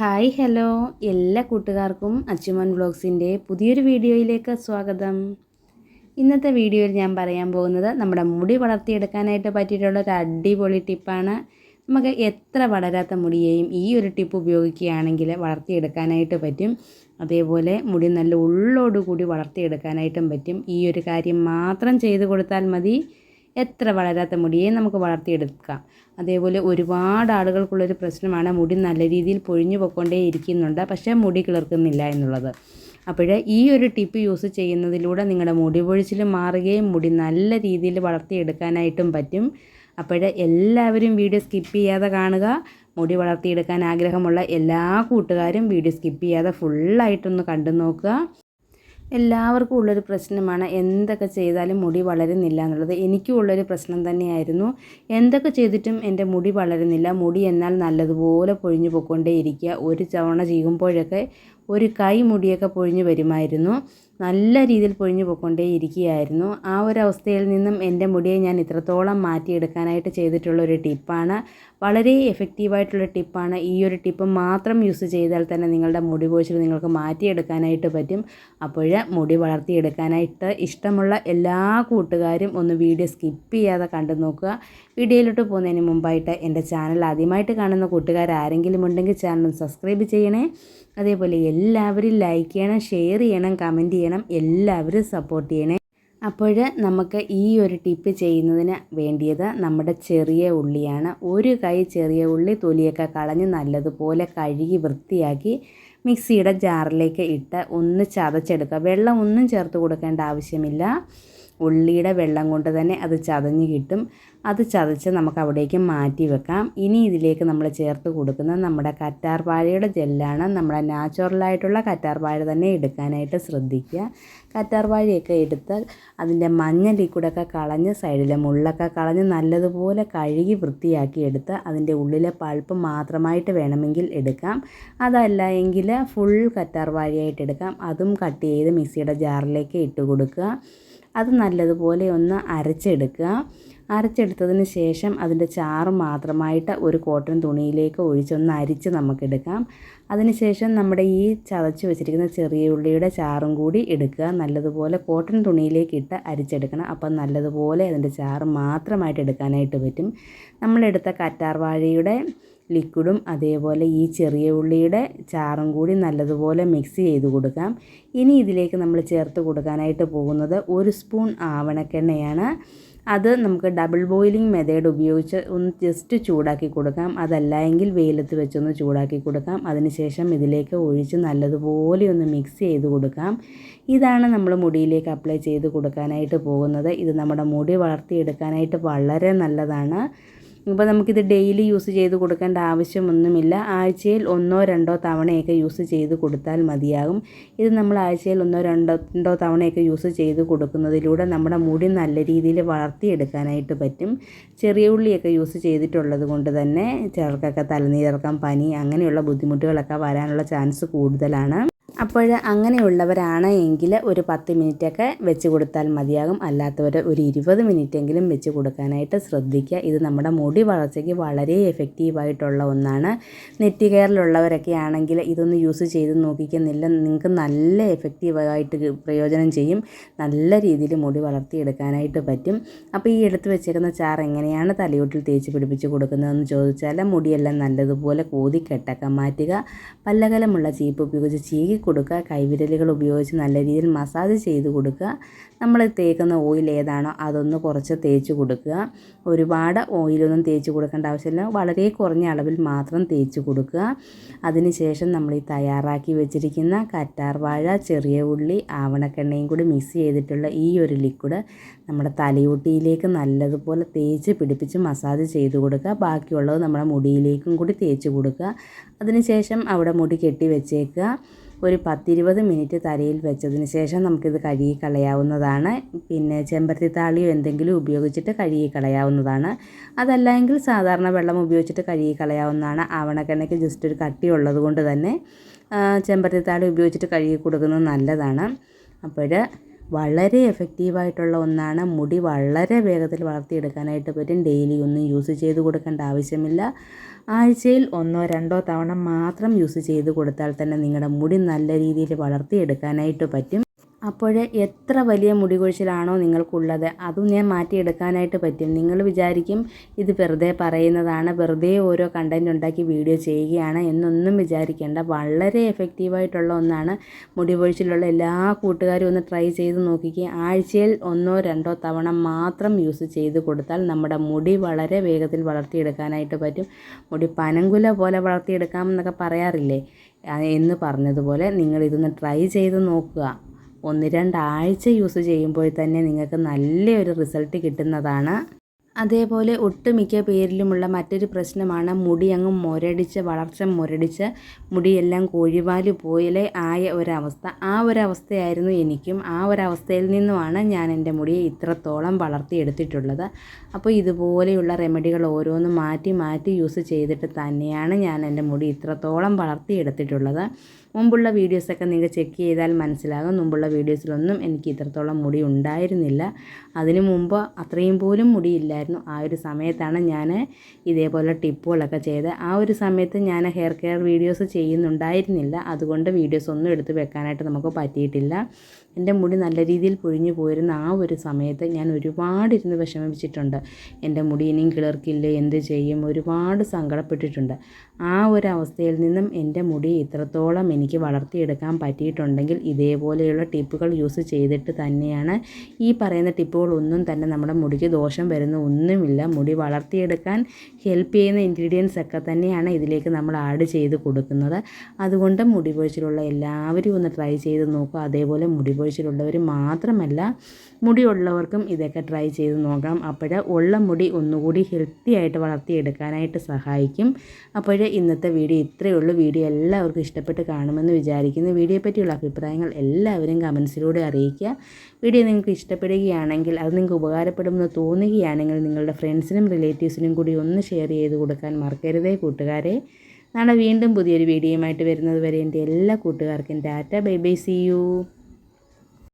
Hi hello. എല്ലാ കൂട്ടുകാർക്കും അച്ചുമൻ വ്ളോഗ്സിന്റെ പുതിയൊരു വീഡിയോയിലേക്ക് സ്വാഗതം. ഇന്നത്തെ വീഡിയോയിൽ ഞാൻ പറയാൻ പോകുന്നത് നമ്മുടെ മുടി വളർത്തിയെടുക്കാനായിട്ട് പറ്റിയിട്ടുള്ള ഒരു അടിപൊളി ടിപ്പാണ്. നമുക്ക് എത്ര വളരാത്ത മുടിയെയും ഈ ഒരു ടിപ്പ് ഉപയോഗിക്കുകയാണെങ്കിൽ വളർത്തിയെടുക്കാനായിട്ട് പറ്റും. അതേപോലെ മുടി നല്ല ഉള്ളോടുകൂടി വളർത്തിയെടുക്കാനായിട്ടും പറ്റും. ഈ ഒരു കാര്യം മാത്രം ചെയ്തു കൊടുത്താൽ മതി. എത്ര വളരാത്ത മുടിയെ നമുക്ക് വളർത്തിയെടുക്കാം. അതേപോലെ ഒരുപാട് ആളുകൾക്കുള്ളൊരു പ്രശ്നമാണ് മുടി നല്ല രീതിയിൽ പൊഴിഞ്ഞു പോയിക്കൊണ്ടേ ഇരിക്കുന്നുണ്ട്. പക്ഷേ മുടി കിളിർക്കുന്നില്ല എന്നുള്ളത്. അപ്പോൾ ഈ ഒരു ടിപ്പ് യൂസ് ചെയ്യുന്നതിലൂടെ നിങ്ങളുടെ മുടി പൊഴിച്ചിൽ മാറുകയും മുടി നല്ല രീതിയിൽ വളർത്തിയെടുക്കാനായിട്ടും പറ്റും. അപ്പോൾ എല്ലാവരും വീഡിയോ സ്കിപ്പ് ചെയ്യാതെ കാണുക. മുടി വളർത്തിയെടുക്കാൻ ആഗ്രഹമുള്ള എല്ലാ കൂട്ടുകാരും വീഡിയോ സ്കിപ്പ് ചെയ്യാതെ ഫുള്ളായിട്ടൊന്ന് കണ്ടു നോക്കുക എല്ലാവർക്കും ഉള്ളൊരു പ്രശ്നമാണ് എന്തൊക്കെ ചെയ്താലും മുടി വളരുന്നില്ല എന്നുള്ളത്. എനിക്കും ഉള്ളൊരു പ്രശ്നം തന്നെയായിരുന്നു. എന്തൊക്കെ ചെയ്തിട്ടും എന്റെ മുടി വളരുന്നില്ല. മുടി എന്നാൽ നല്ലതുപോലെ പൊഴിഞ്ഞു പോയിക്കൊണ്ടേയിരിക്കുക. ഒരു തവണ ചെയ്യുമ്പോഴൊക്കെ ഒരു കൈ മുടിയൊക്കെ പൊഴിഞ്ഞു വരുമായിരുന്നു. നല്ല രീതിയിൽ പൊഴിഞ്ഞു പോയിക്കൊണ്ടേ ഇരിക്കുകയായിരുന്നു ആ ഒരു അവസ്ഥയിൽ നിന്നും എന്റെ മുടിയെ ഞാൻ ഇത്രത്തോളം മാറ്റിയെടുക്കാനായിട്ട് ചെയ്തിട്ടുള്ള ഒരു ടിപ്പാണ്. വളരെ എഫക്റ്റീവായിട്ടുള്ള ടിപ്പാണ്. ഈ ഒരു ടിപ്പ് മാത്രം യൂസ് ചെയ്താൽ തന്നെ നിങ്ങളുടെ മുടി പൊഴിച്ചിൽ നിങ്ങൾക്ക് മാറ്റിയെടുക്കാനായിട്ട് പറ്റും. അപ്പോൾ മുടി വളർത്തിയെടുക്കാനായിട്ട് ഇഷ്ടമുള്ള എല്ലാ കൂട്ടുകാരും ഒന്ന് വീഡിയോ സ്കിപ്പ് ചെയ്യാതെ കണ്ടു നോക്കുക. വീഡിയോയിലോട്ട് പോകുന്നതിന് മുമ്പായിട്ട് എന്റെ ചാനൽ ആദ്യമായിട്ട് കാണുന്ന കൂട്ടുകാരാരെങ്കിലും ഉണ്ടെങ്കിൽ ചാനൽ സബ്സ്ക്രൈബ് ചെയ്യണേ. അതേപോലെ എല്ലാവരും ലൈക്ക് ചെയ്യണം ഷെയർ ചെയ്യണം കമന്റ് ചെയ്യണം എല്ലാവരും സപ്പോർട്ട് ചെയ്യണേ. അപ്പോൾ നമുക്ക് ഈ ഒരു ടിപ്പ് ചെയ്യുന്നതിന് വേണ്ടിയത് നമ്മുടെ ചെറിയ ഉള്ളിയാണ്. ഒരു കൈ ചെറിയ ഉള്ളി തൊലിയൊക്കെ കളഞ്ഞ് നല്ലതുപോലെ കഴുകി വൃത്തിയാക്കി മിക്സിയുടെ ജാറിലേക്ക് ഇട്ട് ഒന്ന് ചതച്ചെടുക്കുക. വെള്ളം ഒന്നും ചേർത്ത് കൊടുക്കേണ്ട ആവശ്യമില്ല. ഉള്ളിയുടെ വെള്ളം കൊണ്ട് തന്നെ അത് ചതഞ്ഞ് കിട്ടും. അത് ചതച്ച് നമുക്ക് അവിടേക്ക് മാറ്റി വെക്കാം. ഇനി ഇതിലേക്ക് നമ്മൾ ചേർത്ത് കൊടുക്കുന്ന നമ്മുടെ കറ്റാർവാഴയുടെ ജെല്ലാണ്. നമ്മുടെ നാച്ചുറലായിട്ടുള്ള കറ്റാർവാഴ തന്നെ എടുക്കാനായിട്ട് ശ്രദ്ധിക്കുക. കറ്റാർവാഴയൊക്കെ എടുത്ത് അതിന്റെ മഞ്ഞ ലിക്വിഡൊക്കെ കളഞ്ഞ് സൈഡിലെ മുള്ളൊക്കെ കളഞ്ഞ് നല്ലതുപോലെ കഴുകി വൃത്തിയാക്കി എടുത്ത് അതിന്റെ ഉള്ളിലെ പൾപ്പ് മാത്രമായിട്ട് വേണമെങ്കിൽ എടുക്കാം. അതല്ല എങ്കിൽ ഫുൾ കറ്റാർവാഴയായിട്ട് എടുക്കാം. അതും കട്ട് ചെയ്ത് മിക്സിയുടെ ജാറിലേക്ക് ഇട്ട് കൊടുക്കുക. അത് നല്ലതുപോലെ ഒന്ന് അരച്ചെടുക്കുക. അരച്ചെടുത്തതിന് ശേഷം അതിന്റെ ചാറ് മാത്രമായിട്ട് ഒരു കോട്ടൺ തുണിയിലേക്ക് ഒഴിച്ചൊന്ന് അരിച്ച് നമുക്കെടുക്കാം. അതിനുശേഷം നമ്മുടെ ഈ ചതച്ച് വെച്ചിരിക്കുന്ന ചെറിയ ഉള്ളിയുടെ ചാറും കൂടി എടുക്കുക. നല്ലതുപോലെ കോട്ടൺ തുണിയിലേക്ക് ഇട്ട് അരിച്ചെടുക്കണം. അപ്പം നല്ലതുപോലെ അതിന്റെ ചാറ് മാത്രമായിട്ട് എടുക്കാനായിട്ട് പറ്റും. നമ്മളെടുത്ത കറ്റാർ വാഴയുടെ ലിക്വിഡും അതേപോലെ ഈ ചെറിയ ഉള്ളിയുടെ ചാറും കൂടി നല്ലതുപോലെ മിക്സ് ചെയ്ത് കൊടുക്കാം. ഇനി ഇതിലേക്ക് നമ്മൾ ചേർത്ത് കൊടുക്കാനായിട്ട് പോകുന്നത് ഒരു സ്പൂൺ ആവണക്കെണ്ണയാണ്. അത് നമുക്ക് ഡബിൾ ബോയിലിംഗ് മെത്തേഡ് ഉപയോഗിച്ച് ഒന്ന് ജസ്റ്റ് ചൂടാക്കി കൊടുക്കാം. അതല്ല എങ്കിൽ വെയിലത്ത് വെച്ചൊന്ന് ചൂടാക്കി കൊടുക്കാം. അതിനുശേഷം ഇതിലേക്ക് ഒഴിച്ച് നല്ലതുപോലെ ഒന്ന് മിക്സ് ചെയ്ത് കൊടുക്കാം. ഇതാണ് നമ്മൾ മുടിയിലേക്ക് അപ്ലൈ ചെയ്ത് കൊടുക്കാനായിട്ട് പോകുന്നത്. ഇത് നമ്മുടെ മുടി വളർത്തിയെടുക്കാനായിട്ട് വളരെ നല്ലതാണ്. ഇപ്പോൾ നമുക്കിത് ഡെയിലി യൂസ് ചെയ്ത് കൊടുക്കേണ്ട ആവശ്യമൊന്നുമില്ല. ആഴ്ചയിൽ ഒന്നോ രണ്ടോ തവണയൊക്കെ യൂസ് ചെയ്ത് കൊടുത്താൽ മതിയാകും. ഇത് നമ്മൾ ആഴ്ചയിൽ ഒന്നോ രണ്ടോ രണ്ടോ തവണയൊക്കെ യൂസ് ചെയ്ത് കൊടുക്കുന്നതിലൂടെ നമ്മുടെ മുടി നല്ല രീതിയിൽ വളർത്തിയെടുക്കാനായിട്ട് പറ്റും. ചെറിയ ഉള്ളിയൊക്കെ യൂസ് ചെയ്തിട്ടുള്ളത് കൊണ്ട് തന്നെ ചിലർക്കൊക്കെ തലനീരിറക്കം പനി അങ്ങനെയുള്ള ബുദ്ധിമുട്ടുകളൊക്കെ വരാനുള്ള ചാൻസ് കൂടുതലാണ്. അപ്പോൾ അങ്ങനെയുള്ളവരാണ് എങ്കിൽ ഒരു പത്ത് മിനിറ്റൊക്കെ വെച്ച് കൊടുത്താൽ മതിയാകും. അല്ലാത്തവർ ഒരു ഇരുപത് മിനിറ്റെങ്കിലും വെച്ച് കൊടുക്കാനായിട്ട് ശ്രദ്ധിക്കുക. ഇത് നമ്മുടെ മുടി വളർച്ചയ്ക്ക് വളരെ എഫക്റ്റീവായിട്ടുള്ള ഒന്നാണ്. നെറ്റി കെയറിലുള്ളവരൊക്കെ ആണെങ്കിൽ ഇതൊന്ന് യൂസ് ചെയ്ത് നോക്കിക്കുന്നില്ല. നിങ്ങൾക്ക് നല്ല എഫക്റ്റീവായിട്ട് പ്രയോജനം ചെയ്യും. നല്ല രീതിയിൽ മുടി വളർത്തിയെടുക്കാനായിട്ട് പറ്റും. അപ്പോൾ ഈ എടുത്ത് വെച്ചേക്കുന്ന ചാർ എങ്ങനെയാണ് തലയോട്ടിൽ തേച്ച് പിടിപ്പിച്ച് കൊടുക്കുന്നതെന്ന് ചോദിച്ചാൽ മുടിയെല്ലാം നല്ലതുപോലെ കോതി കോതിക്കെട്ടൊക്കെ മാറ്റുക. പല്ലകലമുള്ള ചീപ്പ് ഉപയോഗിച്ച് ചീകി കൊടുക്കുക. കൈവിരലുകൾ ഉപയോഗിച്ച് നല്ല രീതിയിൽ മസാജ് ചെയ്ത് കൊടുക്കുക. നമ്മൾ തേക്കുന്ന ഓയിൽ ഏതാണോ അതൊന്ന് കുറച്ച് തേച്ച് കൊടുക്കുക. ഒരുപാട് ഓയിലൊന്നും തേച്ച് കൊടുക്കേണ്ട ആവശ്യമില്ല. വളരെ കുറഞ്ഞ അളവിൽ മാത്രം തേച്ച് കൊടുക്കുക. അതിനുശേഷം നമ്മൾ ഈ തയ്യാറാക്കി വെച്ചിരിക്കുന്ന കറ്റാർവാഴ ചെറിയ ഉള്ളി ആവണക്കെണ്ണയും കൂടി മിക്സ് ചെയ്തിട്ടുള്ള ഈ ഒരു ലിക്വിഡ് നമ്മുടെ തലയോട്ടിയിലേക്ക് നല്ലതുപോലെ തേച്ച് പിടിപ്പിച്ച് മസാജ് ചെയ്ത് കൊടുക്കുക. ബാക്കിയുള്ളത് നമ്മുടെ മുടിയിലേക്കും കൂടി തേച്ച് കൊടുക്കുക. അതിനുശേഷം അവിടെ മുടി കെട്ടി വെച്ചേക്കുക. ഒരു പത്തിരുപത് മിനിറ്റ് തലയിൽ വെച്ചതിന് ശേഷം നമുക്കിത് കഴുകി കളയാവുന്നതാണ്. പിന്നെ ചെമ്പരത്തി താളിയോ എന്തെങ്കിലും ഉപയോഗിച്ചിട്ട് കഴുകി കളയാവുന്നതാണ്. അതല്ല എങ്കിൽ സാധാരണ വെള്ളം ഉപയോഗിച്ചിട്ട് കഴുകി കളയാവുന്നതാണ്. ആവണക്കെണ്ണയ്ക്ക് ജസ്റ്റ് ഒരു കട്ടി ഉള്ളത് കൊണ്ട് തന്നെ ചെമ്പരത്തി താളി ഉപയോഗിച്ചിട്ട് കഴുകി കൊടുക്കുന്നത് നല്ലതാണ്. അപ്പോൾ വളരെ എഫക്റ്റീവായിട്ടുള്ള ഒന്നാണ്. മുടി വളരെ വേഗത്തിൽ വളർത്തിയെടുക്കാനായിട്ട് പറ്റും. ഡെയിലി ഒന്നും യൂസ് ചെയ്ത് കൊടുക്കേണ്ട ആവശ്യമില്ല. ആഴ്ചയിൽ ഒന്നോ രണ്ടോ തവണ മാത്രം യൂസ് ചെയ്ത് കൊടുത്താൽ തന്നെ നിങ്ങളുടെ മുടി നല്ല രീതിയിൽ വളർത്തിയെടുക്കാനായിട്ട് പറ്റും. അപ്പോൾ എത്ര വലിയ മുടി കൊഴിച്ചിലാണോ നിങ്ങൾക്കുള്ളത്? അതും ഞാൻ മാറ്റിയെടുക്കാനായിട്ട് പറ്റും. നിങ്ങൾ വിചാരിക്കും ഇത് വെറുതെ പറയുന്നതാണ്. വെറുതെ ഓരോ കണ്ടന്റ് ഉണ്ടാക്കി വീഡിയോ ചെയ്യുകയാണ് എന്നൊന്നും വിചാരിക്കേണ്ട. വളരെ എഫക്റ്റീവായിട്ടുള്ള ഒന്നാണ് മുടി കൊഴിച്ചിലുള്ള എല്ലാ കൂട്ടുകാരും ഒന്ന് ട്രൈ ചെയ്ത് നോക്കിക്കുക ആഴ്ചയിൽ ഒന്നോ രണ്ടോ തവണ മാത്രം യൂസ് ചെയ്ത് കൊടുത്താൽ നമ്മുടെ മുടി വളരെ വേഗത്തിൽ വളർത്തിയെടുക്കാനായിട്ട് പറ്റും. മുടി പനങ്കുല പോലെ വളർത്തിയെടുക്കാമെന്നൊക്കെ പറയാറില്ലേ? എന്ന് പറഞ്ഞതുപോലെ നിങ്ങൾ ഇതൊന്ന് ട്രൈ ചെയ്ത് നോക്കുക. ഒന്ന് രണ്ടാഴ്ച യൂസ് ചെയ്യുമ്പോൾ തന്നെ നിങ്ങൾക്ക് നല്ലൊരു റിസൾട്ട് കിട്ടുന്നതാണ്. അതേപോലെ ഒട്ടുമിക്ക പേരിലുമുള്ള മറ്റൊരു പ്രശ്നമാണ് മുടി അങ്ങ് മുരടിച്ച് വളർച്ച മുരടിച്ച് മുടിയെല്ലാം കോഴിവാൽ പോലെ ആയ ഒരവസ്ഥ. ആ ഒരവസ്ഥയായിരുന്നു എനിക്കും. ആ ഒരവസ്ഥയിൽ നിന്നുമാണ് ഞാൻ എന്റെ മുടിയെ ഇത്രത്തോളം വളർത്തിയെടുത്തിട്ടുള്ളത്. അപ്പോൾ ഇതുപോലെയുള്ള റെമഡികൾ ഓരോന്നും മാറ്റി മാറ്റി യൂസ് ചെയ്തിട്ട് തന്നെയാണ് ഞാൻ എന്റെ മുടി ഇത്രത്തോളം വളർത്തിയെടുത്തിട്ടുള്ളത്. മുമ്പുള്ള വീഡിയോസൊക്കെ നിങ്ങൾ ചെക്ക് ചെയ്താൽ മനസ്സിലാകും. മുമ്പുള്ള വീഡിയോസിലൊന്നും എനിക്ക് ഇത്രത്തോളം മുടി ഉണ്ടായിരുന്നില്ല. അതിനു മുമ്പ് അത്രയും പോലും മുടിയില്ലായിരുന്നു ആ ഒരു സമയത്താണ് ഞാൻ ഇതേപോലെ ടിപ്പുകളൊക്കെ ചെയ്ത് ആ ഒരു സമയത്ത് ഞാൻ ഹെയർ കെയർ വീഡിയോസ് ചെയ്യുന്നുണ്ടായിരുന്നില്ല. അതുകൊണ്ട് വീഡിയോസ് ഒന്നും എടുത്ത് വെക്കാനായിട്ട് നമുക്ക് പറ്റിയിട്ടില്ല. എന്റെ മുടി നല്ല രീതിയിൽ പൊഴിഞ്ഞു പോയിരുന്ന ആ ഒരു സമയത്ത് ഞാൻ ഒരുപാട് ഇരുന്ന് വിഷമിച്ചിട്ടുണ്ട് എന്റെ മുടി ഇനിയും കിളിർക്കില്ല? എന്ത് ചെയ്യും? ഒരുപാട് സങ്കടപ്പെട്ടിട്ടുണ്ട്. ആ ഒരു അവസ്ഥയിൽ നിന്നും എന്റെ മുടി ഇത്രത്തോളം എനിക്ക് വളർത്തിയെടുക്കാൻ പറ്റിയിട്ടുണ്ടെങ്കിൽ ഇതേപോലെയുള്ള ടിപ്പുകൾ യൂസ് ചെയ്തിട്ട് തന്നെയാണ് ഈ പറയുന്ന ടിപ്പുകളൊന്നും തന്നെ നമ്മുടെ മുടിക്ക് ദോഷം വരുന്ന ഒന്നുമില്ല. മുടി വളർത്തിയെടുക്കാൻ ഹെൽപ്പ് ചെയ്യുന്ന ഇൻഗ്രീഡിയൻസ് ഒക്കെ തന്നെയാണ് ഇതിലേക്ക് നമ്മൾ ആഡ് ചെയ്ത് കൊടുക്കുന്നത്. അതുകൊണ്ട് മുടി പൊഴിച്ചിലുള്ള എല്ലാവരും ഒന്ന് ട്രൈ ചെയ്ത് നോക്കുക അതേപോലെ മുടി പൊഴിച്ചിലുള്ളവർ മാത്രമല്ല മുടിയുള്ളവർക്കും ഇതൊക്കെ ട്രൈ ചെയ്ത് നോക്കാം. അപ്പോൾ ഉള്ള മുടി ഒന്നുകൂടി ഹെൽത്തി ആയിട്ട് വളർത്തിയെടുക്കാനായിട്ട് സഹായിക്കും. അപ്പോൾ ഇന്നത്തെ വീഡിയോ ഇത്രയേ ഉള്ളൂ. വീഡിയോ എല്ലാവർക്കും ഇഷ്ടപ്പെട്ട് കാണുമെന്ന് വിചാരിക്കുന്നു. വീഡിയോയെ പറ്റിയുള്ള അഭിപ്രായങ്ങൾ എല്ലാവരും കമൻസിലൂടെ അറിയിക്കുക. വീഡിയോ നിങ്ങൾക്ക് ഇഷ്ടപ്പെടുകയാണെങ്കിൽ അത് നിങ്ങൾക്ക് ഉപകാരപ്പെടുമെന്ന് തോന്നുകയാണെങ്കിൽ നിങ്ങളുടെ ഫ്രണ്ട്സിനും റിലേറ്റീവ്സിനും കൂടി ഒന്ന് ഷെയർ ചെയ്ത് കൊടുക്കാൻ മറക്കരുതേ കൂട്ടുകാരെ. നാളെ വീണ്ടും പുതിയൊരു വീഡിയോയുമായിട്ട് വരുന്നത് വരെ എന്റെ എല്ലാ കൂട്ടുകാർക്കും tata. Bye bye see you